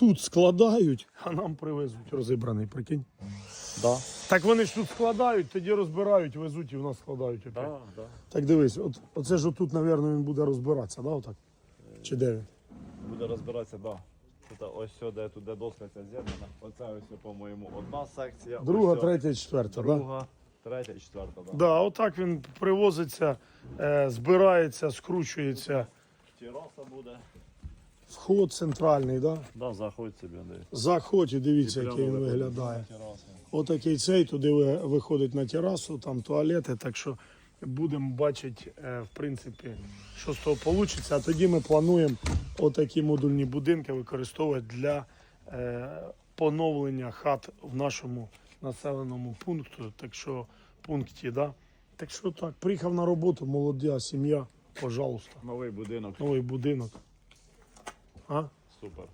тут складають, а нам привезуть розібраний, прикинь. Да. Так вони ж тут складають, тоді розбирають, везуть і в нас складають опять. Да, да. Так дивись, от, оце ж тут, мабуть, він буде розбиратися, да, отак? Чи де він? Буде розбиратися, да. Тут ось сюди, тут де доска ця з'єднана. Оце ось, по-моєму, одна секція. Друга, ось третя, четверта, да? друга, третя і четверта, да. Да, отак він привозиться, е, збирається, скручується. Тераса буде. Вход центральний, да? Да, заходь собі. Заходь і дивіться, який він виглядає. Отакий цей туди виходить на терасу, там туалети, так що будемо бачити, е, в принципі, що з того вийде. А тоді ми плануємо отакі модульні будинки використовувати для е, поновлення хат в нашому населеному пункту. Так що пункті, да? Так що так, приїхав на роботу, молода сім'я, пожалуйста, Новий будинок. новий будинок. А? Супер.